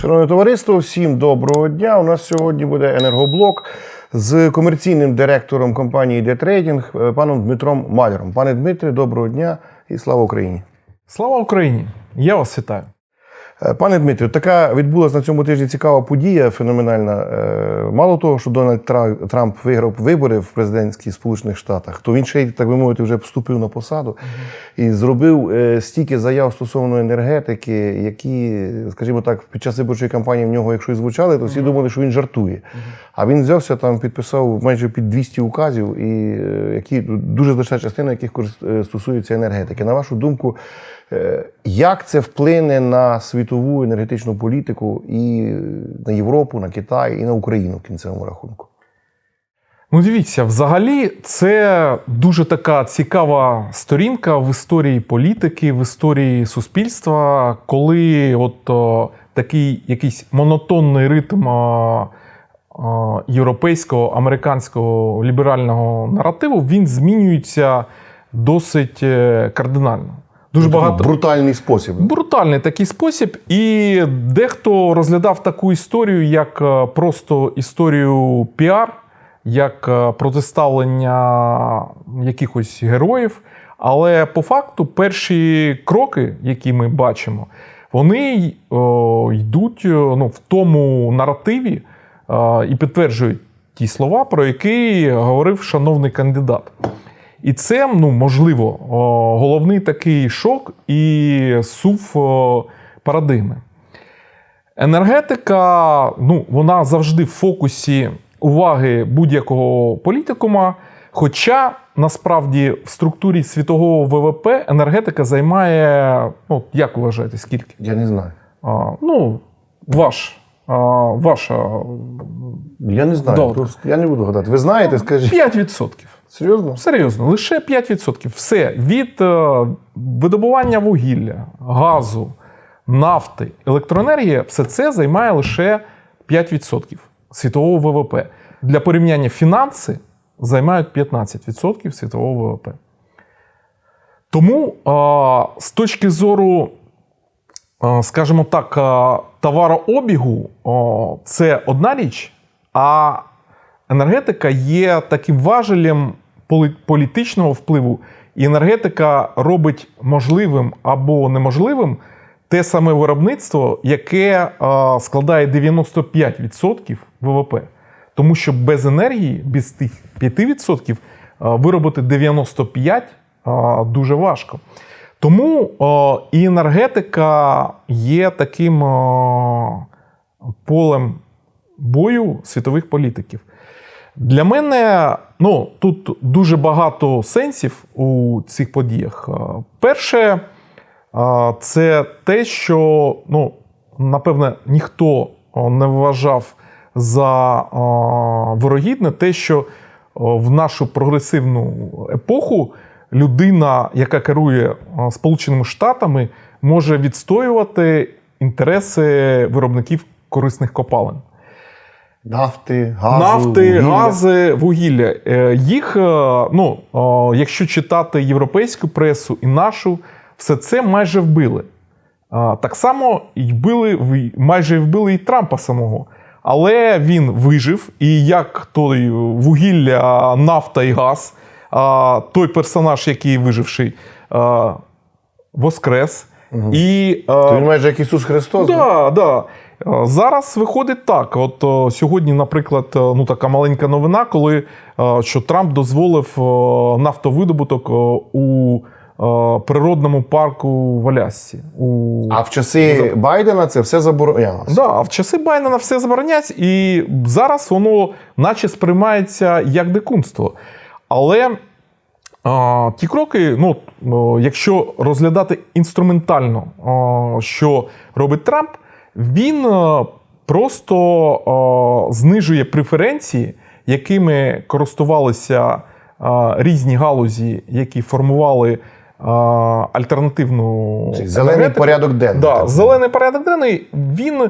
Шановне товариство, всім доброго дня. У нас сьогодні буде енергоблок з комерційним директором компанії Детрейдінг, паном Дмитром Маляром. Пане Дмитре, доброго дня і слава Україні. Слава Україні! Я вас вітаю. Е, Пане Дмитрію, така відбулася на цьому тижні цікава подія, феноменальна. Е, Мало того, що Дональд Тра- Трамп виграв вибори в президентських Сполучених Штатах, то він ще й, так би мовити, вже вступив на посаду і зробив е, стільки заяв стосовно енергетики, які, скажімо так, під час виборчої кампанії в нього, якщо і звучали, то всі думали, що він жартує. А він взявся там, підписав майже під 200 указів, і які дуже значна частина яких стосується енергетики. На вашу думку, як це вплине на світову енергетичну політику і на Європу, на Китай, і на Україну в кінцевому рахунку? Ну, дивіться, взагалі, це дуже така цікава сторінка в історії політики, в історії суспільства, коли от такий якийсь монотонний ритм європейського, американського ліберального наративу він змінюється досить е, кардинально. Дуже багато брутальний спосіб. Брутальний такий спосіб, і дехто розглядав таку історію як е, просто історію піар, як е, протиставлення якихось героїв. Але по факту перші кроки, які ми бачимо, вони о, йдуть е, ну, в тому наративі е, і підтверджують ті слова, про які говорив шановний кандидат. І це, ну, можливо, головний такий шок і сув парадигми. Енергетика, ну, вона завжди в фокусі уваги будь-якого політикума. Хоча насправді в структурі світового ВВП енергетика займає, ну, як вважаєте, скільки? Я не знаю. А, ну, ваш, а, ваша Я не знаю. Добре. Я не буду гадати. Ви знаєте, скажіть. 5%. Серйозно? Серйозно, лише 5%. Все від е, видобування вугілля, газу, нафти, електроенергії, все це займає лише 5% світового ВВП. Для порівняння фінанси займають 15% світового ВВП. Тому е, з точки зору, е, скажімо так, е, товарообігу, о, це одна річ, а енергетика є таким важелем полі- політичного впливу, і енергетика робить можливим або неможливим те саме виробництво, яке складає 95% ВВП. Тому що без енергії, без тих 5% е, виробити 95% е, дуже важко. Тому і енергетика є таким полем бою світових політиків. Для мене ну, тут дуже багато сенсів у цих подіях. Е, Перше, е, це те, що ну, напевне ніхто е, не вважав за вирогідне, те, що в нашу прогресивну епоху людина, яка керує Сполученими Штатами, може відстоювати інтереси виробників корисних копалин. Нафти, газу, Нафти, вугілля. гази, вугілля. Е, Їх, е, ну, е, якщо читати європейську пресу і нашу, все це майже вбили. Так само і вбили, майже вбили і Трампа самого. Але він вижив, і як той вугілля, нафта і газ, той персонаж, який виживший, воскрес. І, То він майже як Ісус Христос. да? Да. Е, Зараз виходить так. От е, сьогодні, наприклад, е, ну така маленька новина, коли е, що Трамп дозволив е, нафтовидобуток е, у е, природному парку в Алясці. У... А в часи Байдена це все заборонялося. Да, а в часи Байдена все заборонять, і зараз воно наче сприймається як дикунство. Але а, ті кроки, ну, якщо розглядати інструментально, о, що робить Трамп, він е, просто знижує преференції, якими користувалися е, різні галузі, які формували е, альтернативну Зелений енергетику. порядок денний. Да, так. зелений порядок денний він е,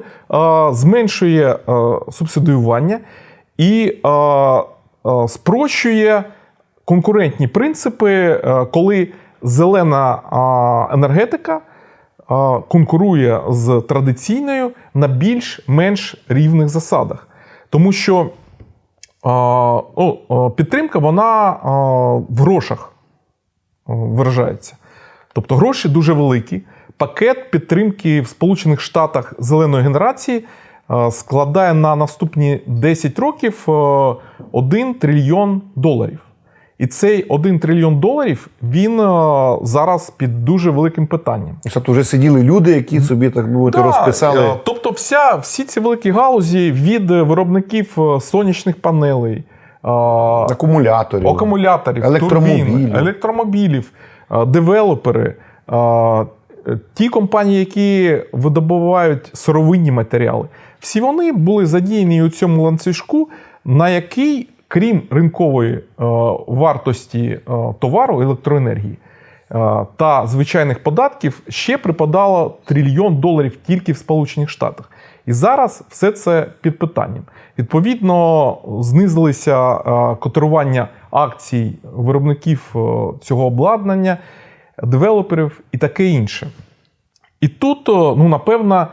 зменшує е, субсидіювання і е, е, спрощує конкурентні принципи, е, коли зелена е, енергетика конкурує з традиційною на більш-менш рівних засадах. Тому що ну, підтримка вона в грошах а, виражається. Тобто гроші дуже великі. Пакет підтримки в Сполучених Штатах зеленої генерації складає на наступні 10 років 1 трильйон доларів. І цей 1 трильйон доларів він а, зараз під дуже великим питанням. Тобто вже сиділи люди, які собі так би мовити Так, розписали. е, Тобто, вся, всі ці великі галузі від е, виробників е, сонячних панелей, е, Акумуляторів. акумуляторів, Електромобілів. турбін, електромобілів, е, девелопери, е, е, ті компанії, які видобувають сировинні матеріали, всі вони були задіяні у цьому ланцюжку, на який, крім ринкової е, вартості е, товару електроенергії. е, Та звичайних податків ще припадало трильйон доларів тільки в Сполучених Штатах. І зараз все це під питанням. Відповідно, знизилися котирування акцій виробників цього обладнання, девелоперів і таке інше. І тут, ну, напевно,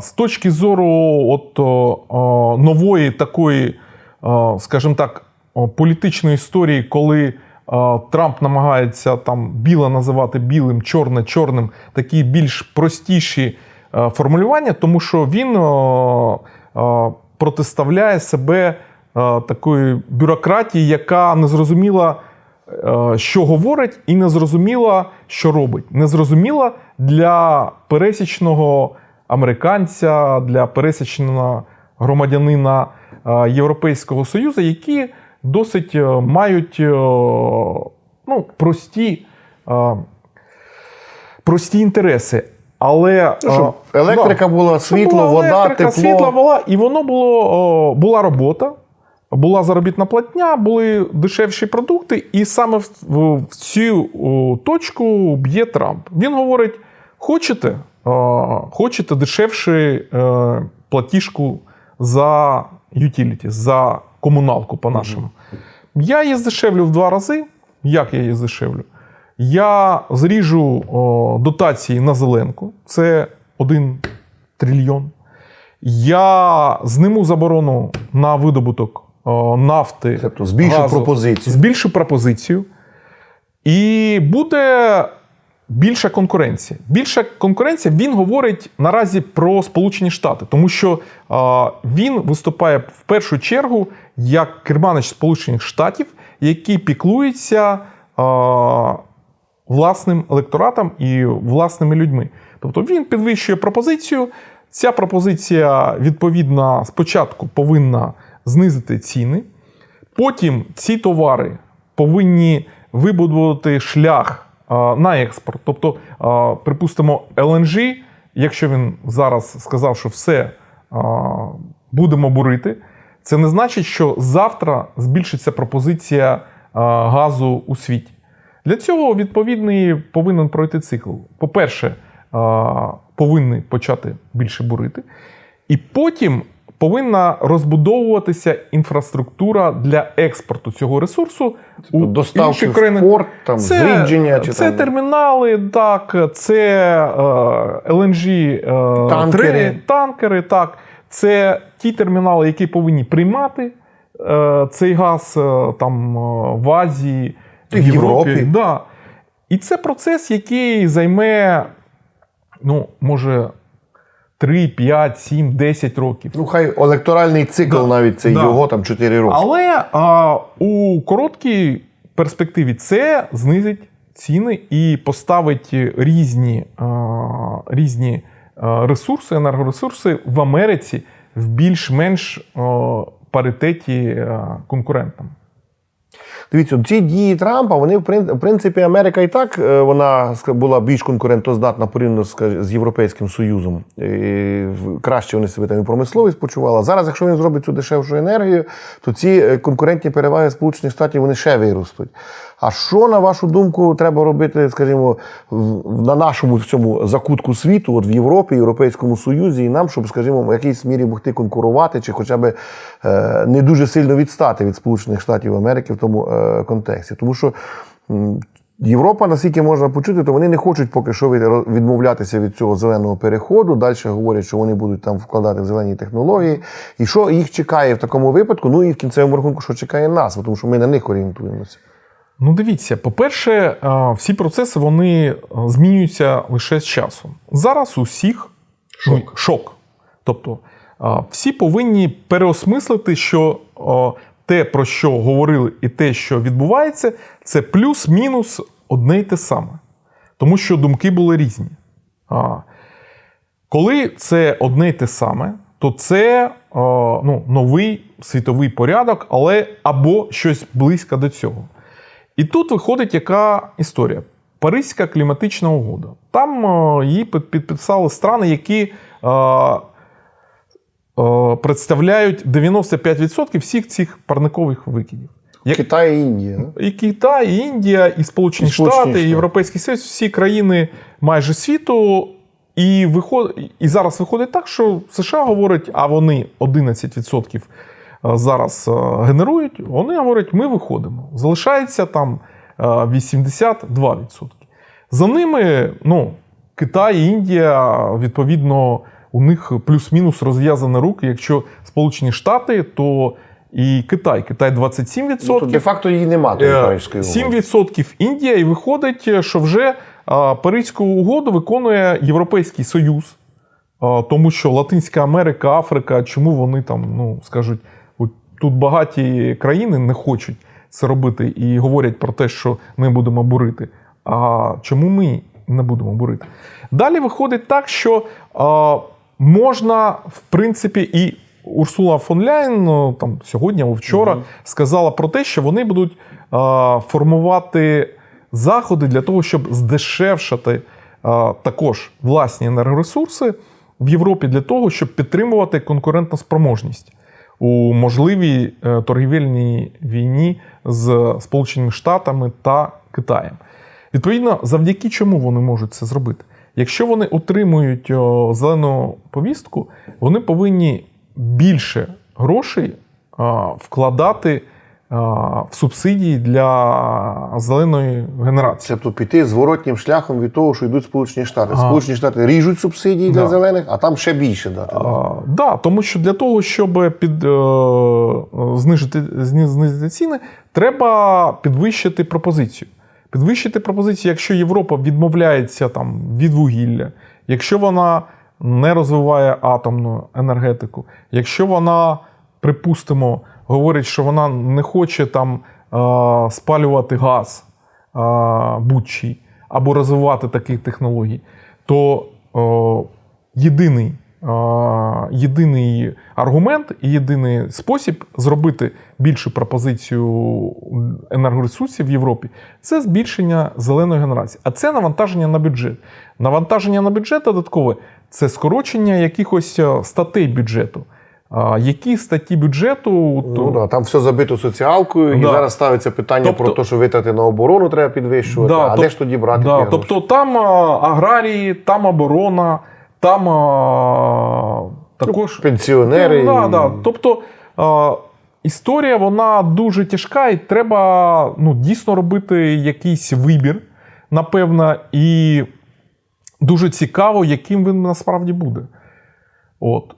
з точки зору от, нової такої, скажімо так, політичної історії, коли Трамп намагається там біле називати білим, чорне чорним, такі більш простіші е, формулювання, тому що він протиставляє себе е, такої бюрократії, яка не зрозуміла, е, що говорить, і не зрозуміла, що робить. Не зрозуміла для пересічного американця, для пересічного громадянина е, Європейського Союзу, які досить е, мають е, ну, прості, е, прості інтереси. Але Ну, щоб е, електрика була, світло, була вода, електрика, тепло. світло, вода, і воно було була робота, була заробітна платня, були дешевші продукти, і саме в, цю точку б'є Трамп. Він говорить: хочете, хочете дешевше е, платіжку за utility, за комуналку по-нашому. Я її здешевлю в два рази. Як я її здешевлю? Я зріжу о, дотації на зеленку, це 1 трильйон. Я зниму заборону на видобуток о, нафти. Тобто збільшу газу, пропозицію. Збільшу пропозицію. І буде більша конкуренція. Більша конкуренція він говорить наразі про Сполучені Штати, тому що він виступає в першу чергу як керманич Сполучених Штатів, який піклується власним електоратом і власними людьми. Тобто він підвищує пропозицію. Ця пропозиція, відповідно, спочатку повинна знизити ціни. Потім ці товари повинні вибудувати шлях на експорт. Тобто, припустимо, LNG, якщо він зараз сказав, що все будемо бурити, це не значить, що завтра збільшиться пропозиція газу у світі. Для цього відповідний повинен пройти цикл. По-перше, повинні почати більше бурити, і потім повинна розбудовуватися інфраструктура для експорту цього ресурсу у Доставки інші в країни. порт, там, зрідження чи це там... термінали, так, це е, LNG е, Танкери. танкери, так. Це ті термінали, які повинні приймати е, цей газ е, там е, в Азії, в Європі. Да. І це процес, який займе, ну, може, 3, 5, 7, 10 років. Ну, хай електоральний цикл Да. навіть це Да. його там 4 роки. Але а, у короткій перспективі це знизить ціни і поставить різні, а, різні ресурси, енергоресурси в Америці в більш-менш паритеті конкурентам. Дивіться, ці дії Трампа, вони в принципі Америка і так е, вона була більш конкурентоздатна порівняно з Європейським Союзом. І краще вони себе там і промисловість почувала. Зараз, якщо він зробить цю дешевшу енергію, то ці е, конкурентні переваги Сполучених Штатів вони ще виростуть. А що, на вашу думку, треба робити, скажімо, на нашому в цьому закутку світу, от в Європі, Європейському Союзі, і нам, щоб, скажімо, в якійсь мірі могти конкурувати, чи хоча б е, не дуже сильно відстати від Сполучених Штатів Америки в тому е, контексті. Тому що Європа, наскільки можна почути, то вони не хочуть поки що відмовлятися від цього зеленого переходу. Далі говорять, що вони будуть там вкладати зелені технології. І що їх чекає в такому випадку? Ну і в кінцевому рахунку, що чекає нас, тому що ми на них орієнтуємося. Ну, дивіться, по-перше, всі процеси вони змінюються лише з часом. Зараз у всіх шок. Ну, шок. Тобто всі повинні переосмислити, що те, про що говорили, і те, що відбувається, це плюс-мінус одне й те саме. Тому що думки були різні. Коли це одне й те саме, то це е, ну, новий світовий порядок, але або щось близько до цього. І тут виходить яка історія? Паризька кліматична угода. Там е, її підписали страни, які е, е, представляють 95% всіх цих парникових викидів. Як- Китай і Індія. і Китай, і Індія, і Сполучені І Сполучені Штати, і Європейський Союз, всі країни майже світу. І, виход... і зараз виходить так, що США говорять, а вони 11% зараз е, генерують. Вони говорять, ми виходимо. Залишається там е, 82%. За ними, ну, Китай Індія, відповідно, у них плюс-мінус розв'язані руки. Якщо Сполучені Штати, то і Китай. Китай 27%. Ну, то де-факто її нема, тої Е, 7% Індія, і виходить, що вже Паризьку угоду виконує Європейський Союз, тому що Латинська Америка, Африка, чому вони там, ну скажуть, тут багаті країни не хочуть це робити і говорять про те, що ми будемо бурити. А чому ми не будемо бурити? Далі виходить так, що а, можна, в принципі, і Урсула фон Ляйн ну, там сьогодні або вчора сказала про те, що вони будуть а, формувати заходи для того, щоб здешевшати а, також власні енергоресурси в Європі для того, щоб підтримувати конкурентну спроможність у можливій е, торгівельній війні з Сполученими Штатами та Китаєм. Відповідно, завдяки чому вони можуть це зробити? Якщо вони отримують зелену повістку, вони повинні більше грошей вкладати в субсидії для зеленої генерації. Тобто піти зворотнім шляхом від того, що йдуть Сполучені Штати. Сполучені Штати ріжуть субсидії для зелених, а там ще більше дати. да? А, да, тому що для того, щоб під, е, знижити, знизити ціни, треба підвищити пропозицію. Підвищити пропозицію, якщо Європа відмовляється там, від вугілля, якщо вона не розвиває атомну енергетику, якщо вона, припустимо, говорить, що вона не хоче там е, спалювати газ е, будь-чий або розвивати таких технологій, то е, єдиний, єдиний аргумент і єдиний спосіб зробити більшу пропозицію енергоресурсів в Європі це збільшення зеленої генерації. А це навантаження на бюджет. Навантаження на бюджет додаткове це скорочення якихось статей бюджету. А Які статті бюджету Ну, да, там все забито соціалкою, і зараз ставиться питання Тобто- про те, що витрати на оборону треба підвищувати. а тоб- де ж тоді брати Да, ті тобто там а, аграрії, там оборона, там а, також Пенсіонери. Ну, да, да. Тобто а, історія вона дуже тяжка, і треба ну, дійсно робити якийсь вибір, напевно, і дуже цікаво, яким він насправді буде. От.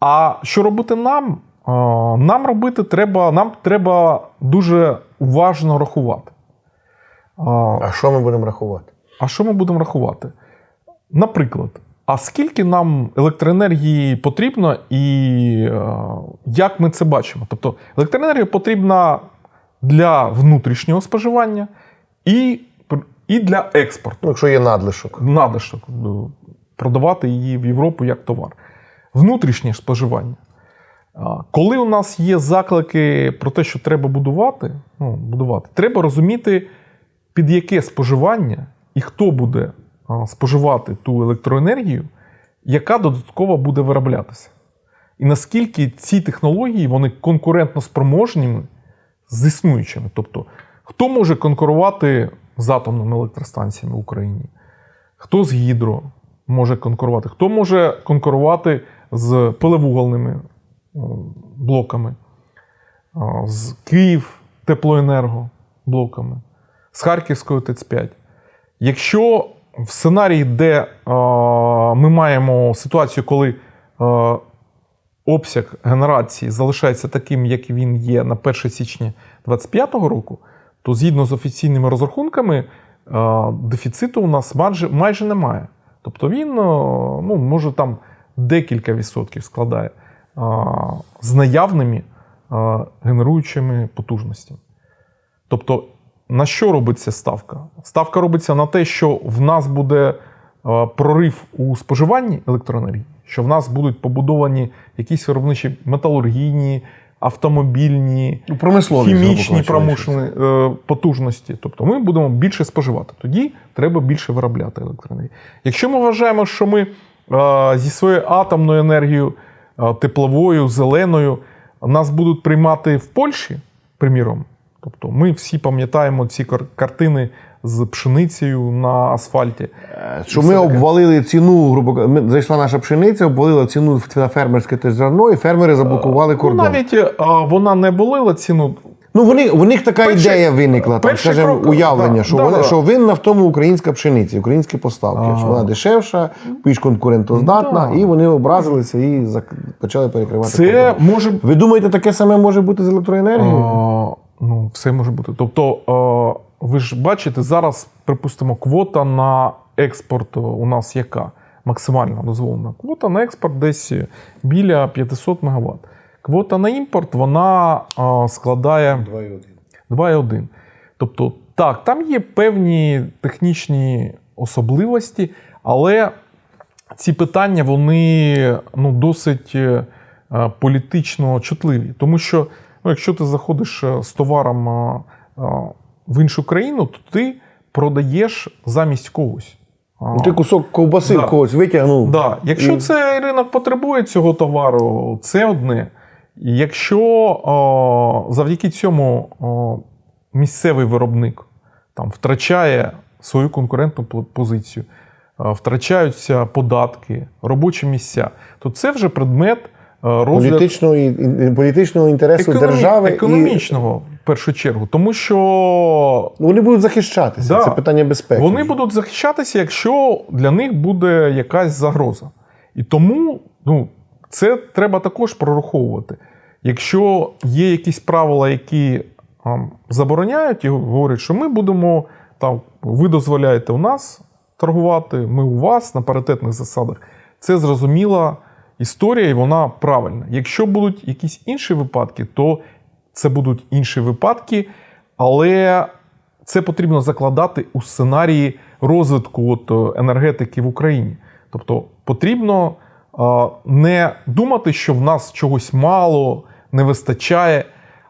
А що робити нам? Нам робити треба, нам треба дуже уважно рахувати. А, що ми будемо рахувати? а що ми будемо рахувати? Наприклад, а скільки нам електроенергії потрібно і е, як ми це бачимо? Тобто електроенергія потрібна для внутрішнього споживання і, і для експорту. Ну, якщо є надлишок. Надлишок е, продавати її в Європу як товар. Внутрішнє споживання. Коли у нас є заклики про те, що треба будувати, ну, будувати, треба розуміти, під яке споживання і хто буде споживати ту електроенергію, яка додатково буде вироблятися. І наскільки ці технології вони конкурентно спроможними з існуючими. Тобто, хто може конкурувати з атомними електростанціями в Україні? Хто з гідро може конкурувати? Хто може конкурувати з пилевугольними блоками, з Київ теплоенерго блоками, з Харківською ТЕЦ-5. Якщо в сценарії, де е, ми маємо ситуацію, коли е, обсяг генерації залишається таким, як він є на 1 січня 2025 року, то згідно з офіційними розрахунками, е, дефіциту у нас майже, майже немає. Тобто він е, ну, може там декілька відсотків складає з наявними генеруючими потужностями. Тобто, на що робиться ставка? Ставка робиться на те, що в нас буде прорив у споживанні електроенергії, що в нас будуть побудовані якісь виробничі металургійні, автомобільні, хімічні кажучи, е, потужності. Тобто ми будемо більше споживати. Тоді треба більше виробляти електроенергії. Якщо ми вважаємо, що ми зі своєю атомною енергією, тепловою, зеленою нас будуть приймати в Польщі, приміром. Тобто ми всі пам'ятаємо ці кар- картини з пшеницею на асфальті. Е, Що ми обвалили ціну, грубо кажучи, зайшла наша пшениця, обвалила ціну на фермерське зерно, і фермери заблокували Ну, кордон. навіть вона не болила ціну. Ну, вони, у них така Перший- ідея виникла, там, скажімо, крок, уявлення, да, що, да, вона, да. що винна в тому українська пшениця, українські поставки, Ага. що вона дешевша, більш конкурентоздатна, Да. і вони образилися і зак- почали перекривати. Це кордон. може Ви думаєте, таке саме може бути з електроенергією? А, ну, все може бути. Тобто, е, ви ж бачите, зараз, припустимо, квота на експорт у нас яка? Максимально дозволена. Квота на експорт десь біля 500 МВт. Квота на імпорт вона складає 2,1. Тобто, так, там є певні технічні особливості, але ці питання вони ну, досить е, е, політично чутливі. Тому що, ну, якщо ти заходиш е, з товаром в іншу країну, то ти продаєш замість когось. Ну, Ти кусок ковбаси Да. когось витягнув. Да. Якщо цей ринок потребує цього товару, це одне. Якщо о, завдяки цьому о, місцевий виробник там, втрачає свою конкурентну позицію, втрачаються податки, робочі місця, то це вже предмет розгляду політичного, і- і- політичного інтересу економі- держави. І... економічного в першу чергу. Тому що Вони будуть захищатися. Да. Це питання безпеки. Вони будуть захищатися, якщо для них буде якась загроза. І тому ну, це треба також прораховувати. Якщо є якісь правила, які забороняють і говорять, що ми будемо там, ви дозволяєте у нас торгувати, ми у вас на паритетних засадах, це зрозуміла історія, і вона правильна. Якщо будуть якісь інші випадки, то це будуть інші випадки, але це потрібно закладати у сценарії розвитку от, енергетики в Україні. Тобто потрібно не думати, що в нас чогось мало, не вистачає,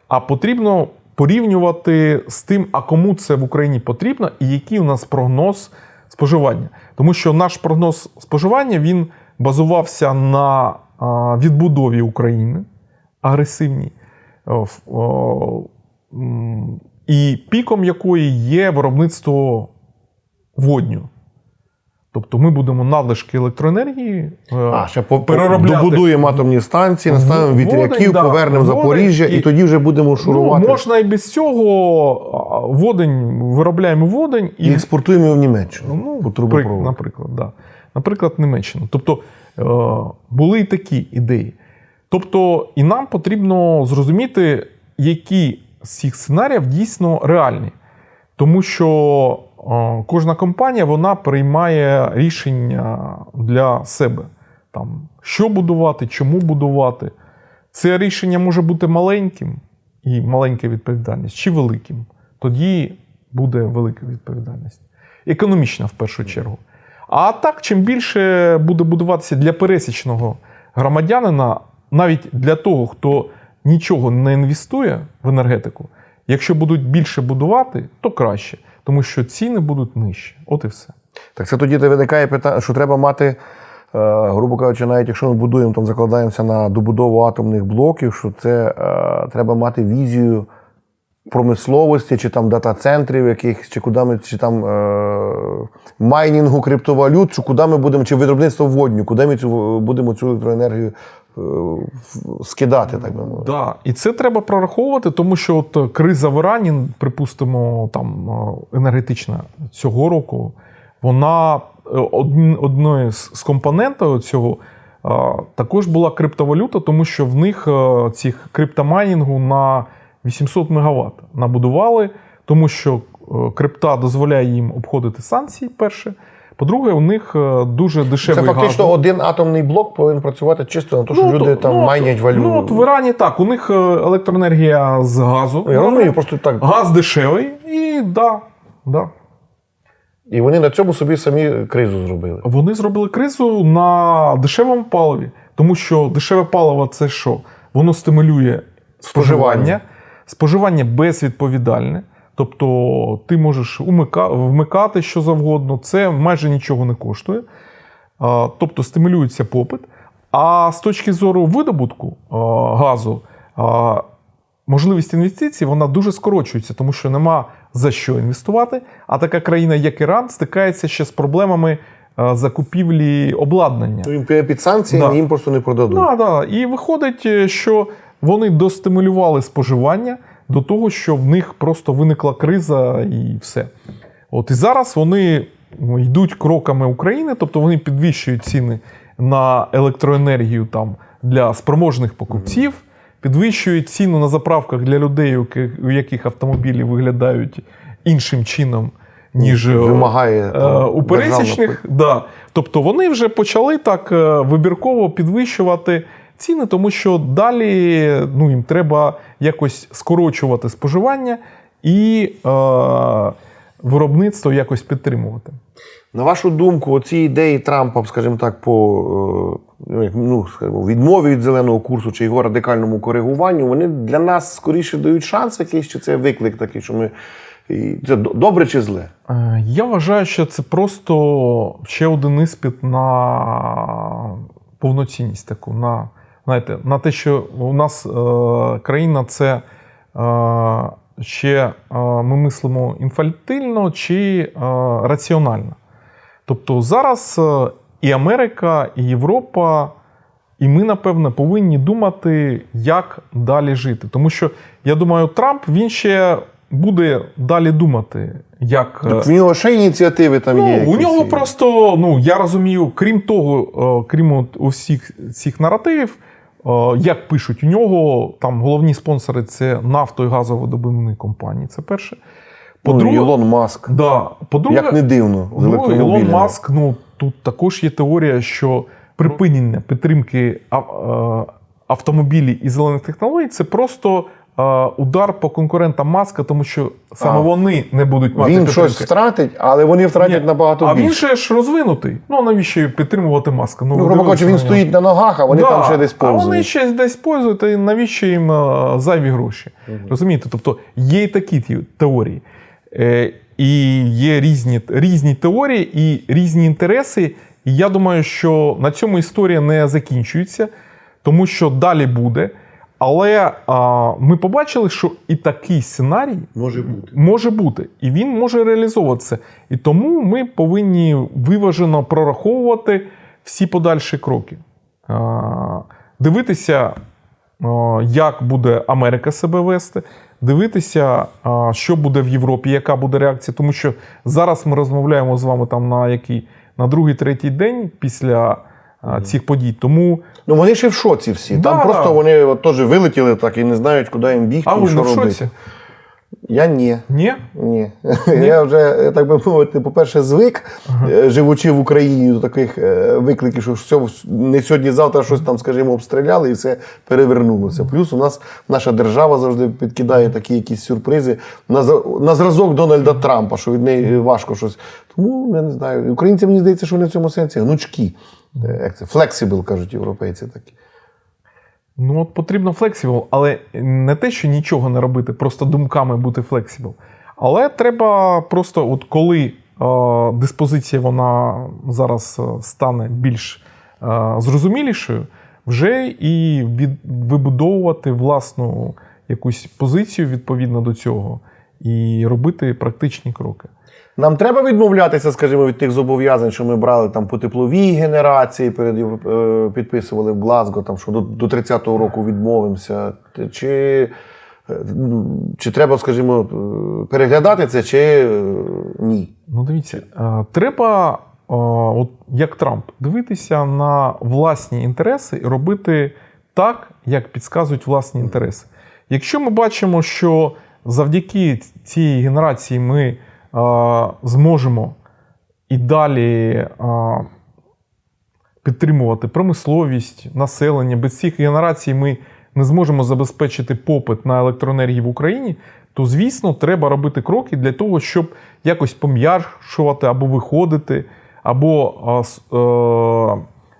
а потрібно порівнювати з тим, а кому це в Україні потрібно, і який у нас прогноз споживання. Тому що наш прогноз споживання він базувався на відбудові України агресивній. І піком якої є виробництво водню. Тобто ми будемо надлишки електроенергії е, А, ще переробляти. добудуємо атомні станції, наставимо вітряків, да, повернемо водень Запоріжжя, і, і- тоді вже будемо Ну, шурувати. можна і без цього водень, виробляємо водень І і експортуємо його в Німеччину Ну, по трубопроводу. наприклад, да. наприклад, Німеччину. Тобто е, були і такі ідеї. Тобто, і нам потрібно зрозуміти, які з цих сценаріїв дійсно реальні. Тому що кожна компанія вона приймає рішення для себе. Там, що будувати, чому будувати. Це рішення може бути маленьким і маленька відповідальність, чи великим. Тоді буде велика відповідальність. Економічна в першу чергу. А так, чим більше буде будуватися для пересічного громадянина, навіть для того, хто нічого не інвестує в енергетику, якщо будуть більше будувати, то краще, тому що ціни будуть нижчі. От і все. Так це тоді виникає питання, що треба мати, е, грубо кажучи, навіть якщо ми будуємо, там закладаємося на добудову атомних блоків, що це е, треба мати візію промисловості, чи там дата-центрів якихось, чи куди ми, чи там е, майнінгу криптовалют, чи куди ми будемо, чи виробництво водню, куди ми цю будемо цю електроенергію скидати, так би мовити. Да, і це треба прораховувати, тому що от е, криза в Ірані, припустимо, там е, енергетична цього року, вона е, одною з компонентів цього е, також була криптовалюта, тому що в них е, цих криптомайнінгу на 800 МВт набудували, тому що е, крипта дозволяє їм обходити санкції. Перше. По-друге, у них е, дуже Це фактично газ. один атомний блок повинен працювати чисто на те, що Ну, люди то- там ну, майнять валюту. Ну, от в Ірані так, у них е, електроенергія з газу. Я розумію, просто так. Газ дешевий, і да, да. І вони на цьому собі самі кризу зробили. Вони зробили кризу на дешевому паливі, тому що дешеве паливо це що? Воно стимулює Споживання. споживання безвідповідальне. Тобто ти можеш вмикати що завгодно, це майже нічого не коштує. Тобто стимулюється попит. А з точки зору видобутку газу, можливість інвестицій вона дуже скорочується, тому що нема за що інвестувати. А така країна, як Іран, стикається ще з проблемами закупівлі обладнання. Їм під санкціями Да. їм просто не продадуть. Да, да. І виходить, е, що вони достимулювали споживання до того, що в них просто виникла криза і все. От і зараз вони ну, йдуть кроками України, тобто вони підвищують ціни на електроенергію там для спроможних покупців, підвищують ціну на заправках для людей, у яких, автомобілі виглядають іншим чином, ніж е, Вимагає Е, там, у пересічних, да. Тобто вони вже почали так е, вибірково підвищувати ціни, тому що далі ну, їм треба якось скорочувати споживання і е, виробництво якось підтримувати. На вашу думку, оці ідеї Трампа, скажімо так, по е, ну, ну, скажімо, відмові від зеленого курсу чи його радикальному коригуванню, вони для нас скоріше дають шанс якийсь, чи це виклик такий, що ми. і Це добре чи зле? Е, Я вважаю, що це просто ще один іспит на повноцінність таку, на, знаєте, на те, що у нас е, країна це е, ще е, ми мислимо інфантильно чи е, раціонально. Тобто зараз е, і Америка, і Європа, і ми, напевно, повинні думати, як далі жити. Тому що я думаю, Трамп він ще буде далі думати, як. е, Так в нього ще ініціативи там Ну, є. у нього просто, ну я розумію, крім того, е, крім усіх цих наративів, як пишуть, у нього там головні спонсори це нафто і газоводобувні компанії. Це перше. ну, По-друге, Ілон Маск. да, по-друге, Як не дивно, з Ну. Ілон Маск, ну тут також є теорія, що припинення підтримки е, автомобілів і зелених технологій це просто е, удар по конкурентам Маска, тому що саме А, вони не будуть мати Він підтримки. щось втратить, але вони втратять Ні, набагато а більше. він ще ж розвинутий. Ну навіщо підтримувати маска? Ну, грубо кажучи, він стоїть на ногах, а вони Да, там ще десь А вони ще десь повзають, і навіщо їм зайві гроші? Розумієте? Тобто є і такі теорії. Е, І є різні, різні теорії і різні інтереси. І я думаю, що на цьому історія не закінчується, тому що далі буде. Але а, ми побачили, що і такий сценарій Може бути. може бути, і він може реалізовуватися. І тому ми повинні виважено прораховувати всі подальші кроки. А, Дивитися, а, як буде Америка себе вести, дивитися, а, що буде в Європі, яка буде реакція. Тому що зараз ми розмовляємо з вами там на який на другий, третій день після цих подій. Тому Ну вони ще в шоці всі. Да, Там просто да. вони от теж вилетіли так і не знають, куди їм бігти а і ви що в робити. шоці? Я ні. Ні? Ні. Я вже, так би мовити, по-перше, звик, е, живучи в Україні до таких е, викликів, що все, не сьогодні-завтра щось там, скажімо, обстріляли і все перевернулося. Плюс у нас наша держава завжди підкидає такі якісь сюрпризи на, на зразок Дональда Трампа, що від неї важко щось. Тому я не знаю. Українці, мені здається, що вони в цьому сенсі гнучкі. Е, Як це? Flexible, кажуть європейці такі. Ну, от потрібно флексібл, але не те, що нічого не робити, просто думками бути флексібл. Але треба просто, от коли е, диспозиція вона зараз е, стане більш е, зрозумілішою, вже і від, вибудовувати власну якусь позицію відповідно до цього. і робити практичні кроки. Нам треба відмовлятися, скажімо, від тих зобов'язань, що ми брали там по тепловій генерації, перед е, підписували в Глазго, там, що до, до 30-го року відмовимося. Чи, е, ну, чи треба, скажімо, е, переглядати це, чи ні? Ну, дивіться, треба, от як Трамп, дивитися на власні інтереси і робити так, як підказують власні інтереси. Якщо ми бачимо, що завдяки цій генерації ми зможемо і далі підтримувати промисловість, населення, без цих генерацій ми не зможемо забезпечити попит на електроенергію в Україні, то звісно треба робити кроки для того, щоб якось пом'якшувати або виходити, або е,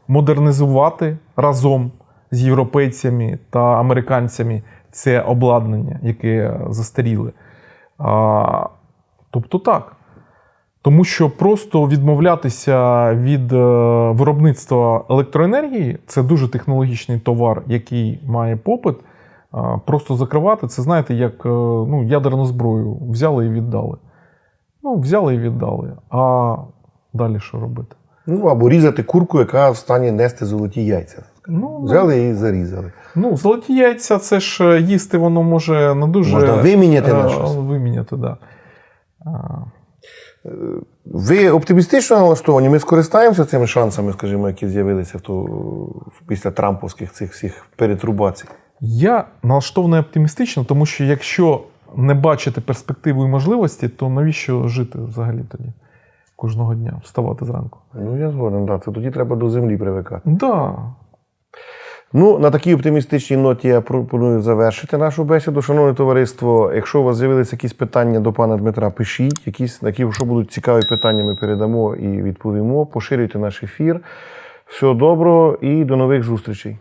модернізувати разом з європейцями та американцями це обладнання, яке застаріле. Тобто так. Тому що просто відмовлятися від е, виробництва електроенергії це дуже технологічний товар, який має попит. Просто закривати це, знаєте, як е, ну, ядерну зброю взяли і віддали. Ну, взяли і віддали. А далі що робити? Ну, або різати курку, яка в стані нести золоті яйця. Ну, Взяли і зарізали. ну, золоті яйця, це ж е, їсти воно може не дуже Можна виміняти на щось. Виміняти, да. А, Ви оптимістично налаштовані? Ми скористаємося цими шансами, скажімо, які з'явилися після трамповських цих всіх перетрубацій. Я налаштований оптимістично, тому що якщо не бачити перспективу і можливості, то навіщо жити взагалі тоді кожного дня, вставати зранку? Ну, я згоден, да. Це тоді треба до землі привикати. Да. Ну, на такій оптимістичній ноті я пропоную завершити нашу бесіду. Шановне товариство, якщо у вас з'явилися якісь питання до пана Дмитра, пишіть. Якісь, які, що будуть цікаві питання, ми передамо і відповімо. Поширюйте наш ефір. Всього доброго і до нових зустрічей.